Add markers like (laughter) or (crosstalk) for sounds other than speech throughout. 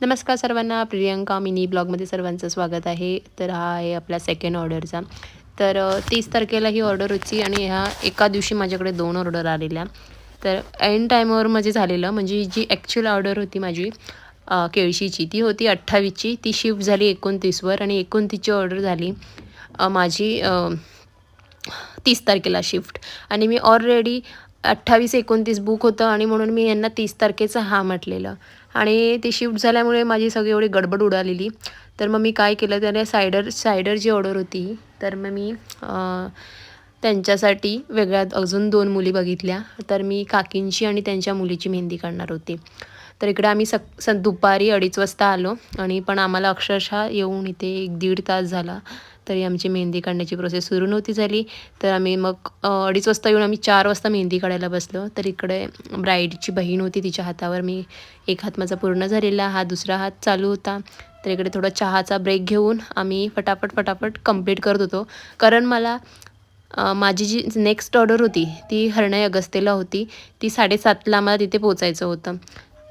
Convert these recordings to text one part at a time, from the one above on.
नमस्कार सर्वांना प्रियंका मिनी ब्लॉगमध्ये सर्वांचं स्वागत आहे. तर हा आहे आपला सेकंड ऑर्डरचा तर तीस तारखेला ही ऑर्डर होती आणि ह्या एका दिवशी माझ्याकडे दोन ऑर्डर आलेल्या. तर ऐन टायमावर म्हणजे झालेलं म्हणजे जी ॲक्च्युअल ऑर्डर होती माझी केळशीची ती होती अठ्ठावीसची. ती शिफ्ट झाली एकोणतीसवर आणि एकोणतीसची ऑर्डर झाली माझी तीस तारखेला शिफ्ट आणि मी ऑलरेडी अठ्ठावीस एकोणतीस बुक होतं आणि म्हणून मी यांना तीस तारखेचं हा म्हटलेलं. आणि ती शिफ्ट झाल्यामुळे माझी सगळी एवढी गडबड उडालेली. तर मग मी काय केलं त्याने सायडर सायडरची ऑर्डर होती तर मग मी त्यांच्यासाठी वेगळ्या अजून दोन मुली बघितल्या. तर मी काकींची आणि त्यांच्या मुलीची मेहंदी काढणार होती. तर इकडे आम्ही सक स दुपारी अडीच वाजता आलो आणि पण आम्हाला अक्षरशः येऊन इथे एक दीड तास झाला. तरी आमची मेहंदी काढण्याची प्रोसेस सुरू नव्हती झाली. तर आम्ही मग अडीच वाजता येऊन आम्ही चार वाजता मेहंदी काढायला बसलो. तर इकडे ब्राईडची बहीण होती तिच्या हातावर मी एक हात माझा पूर्ण झालेला हा दुसरा हात चालू होता. तर इकडे थोडा चहाचा ब्रेक घेऊन आम्ही फटाफट फटाफट कंप्लीट करत होतो. कारण मला माझी जी नेक्स्ट ऑर्डर होती ती हरणाई अगस्तेला होती. ती साडेसातला आम्हाला तिथे पोचायचं होतं.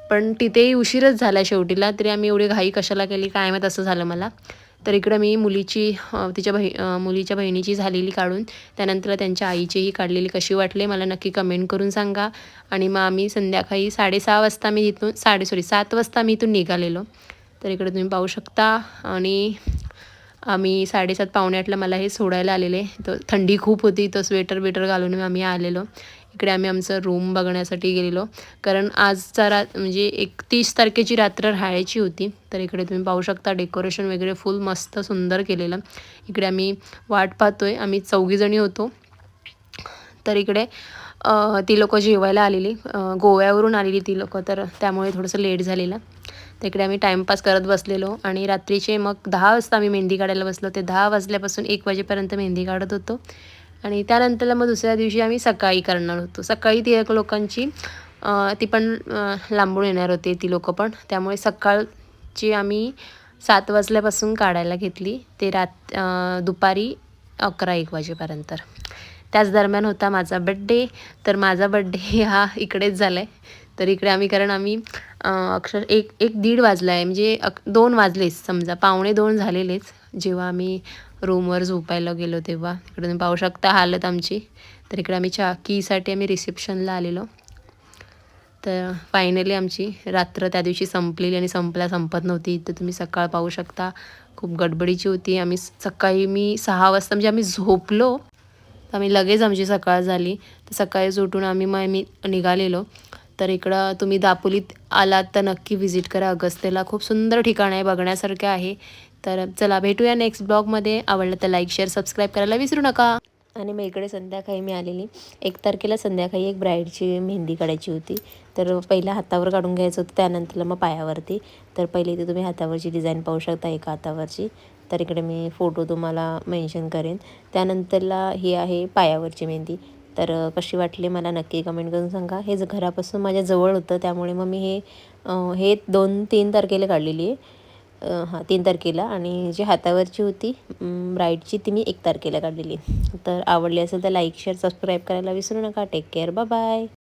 पण तिथेही उशीरच झाला शेवटीला. तरी आम्ही एवढी घाई कशाला केली काय माहीत असं झालं मला. तर इकडं मी मुलीची तिच्या बहि मुलीच्या बहिणीची झालेली काढून त्यानंतर त्यांच्या आईचीही काढलेली. कशी वाटले मला नक्की कमेंट करून सांगा. आणि मग आम्ही संध्याकाळी साडेसहा वाजता मी इथून साडे सॉरी सात वाजता मी इथून निघालेलो. तर इकडे तुम्ही पाहू शकता. आणि आम्ही साडेसात पावणे आठला मला हे सोडायला आलेले. तर थंडी खूप होती तर स्वेटर बिटर घालून आम्ही आलेलो. इकडे आम्ही आमचं रूम बघण्यासाठी गेलेलो. कारण आजचा रात म्हणजे एकतीस तारखेची रात्र राहायची होती. तर इकडे तुम्ही पाहू शकता डेकोरेशन वगैरे फुल मस्त सुंदर केलेलं. इकडे आम्ही वाट पाहतोय. आम्ही चौघीजणी होतो. तर इकडे ती लोकं जेवायला आलेली. गोव्यावरून आलेली ती लोकं. तर त्यामुळे थोडंसं लेट झालेलं. तर इकडे आम्ही टाईमपास करत बसलेलो. आणि रात्रीचे मग दहा वाजता आम्ही मेहंदी काढायला बसलो. ते दहा वाजल्यापासून एक वाजेपर्यंत मेहंदी काढत होतो. आणि त्यानंतरला मग दुसऱ्या दिवशी आम्ही सकाळी करणार होतो. सकाळी ती एक लोकांची ती पण लांबून येणार होते ती लोकं पण. त्यामुळे सकाळची आम्ही सात वाजल्यापासून काढायला घेतली. ते रात दुपारी अकरा एक वाजेपर्यंत. त्याच दरम्यान होता माझा बड्डे तर माझा बड्डे (laughs) हा इकडेच झाला आहे तर इकडे आम्ही कारण आम्ही अक्षर एक एक दीड वाजला आहे म्हणजे अक दोन वाजलेच समजा. पावणे दोन झालेलेच. जेव्हा आम्ही रूमवर झोपायला गेलो तेव्हा. इकडे तुम्ही पाहू शकता हालत आमची. तर इकडे आम्ही चा कीसाठी आम्ही रिसेप्शनला आलेलो. तर फायनली आमची रात्र त्या दिवशी संपलेली आणि संपल्या संपत नव्हती. तर तुम्ही सकाळ पाहू शकता. खूप गडबडीची होती. आम्ही सकाळी मी सहा वाजता म्हणजे आम्ही झोपलो. तर आम्ही लगेच आमची सकाळ झाली. तर सकाळीच उठून आम्ही मग आम्ही निघालेलो. तर इकडं तुम्ही दापोलीत आलात तर नक्की व्हिजिट करा. अगस्तेला खूप सुंदर ठिकाण आहे. बघण्यासारखं आहे. तर चला भेटूया नेक्स्ट ब्लॉगमध्ये आवडलं तर लाईक शेअर सबस्क्राईब करायला विसरू नका. आणि मग इकडे संध्याकाळी मी आलेली. एक तारखेला संध्याकाळी एक ब्राईडची मेहंदी काढायची होती. तर पहिल्या हातावर काढून घ्यायचं होतं त्यानंतरला मग पायावरती. तर पहिले इथे तुम्ही हातावरची डिझाईन पाहू शकता एका हातावरची. तर इकडे मी फोटो तुम्हाला मेन्शन करेन. त्यानंतरला ही आहे पायावरची मेहंदी. तर कशी वाटली मला नक्की कमेंट करून सांगा. हे घरापासून माझ्या जवळ होतं त्यामुळे मग मी हे हे दोन तीन तारखेला काढलेली आहे. हां तीन तारखेला आणि जी हातावरची होती ब्राईडची ती मी एक तारखेला काढलेली. तर आवडली असेल तर लाईक शेअर सबस्क्राईब करायला विसरू नका. Take care bye bye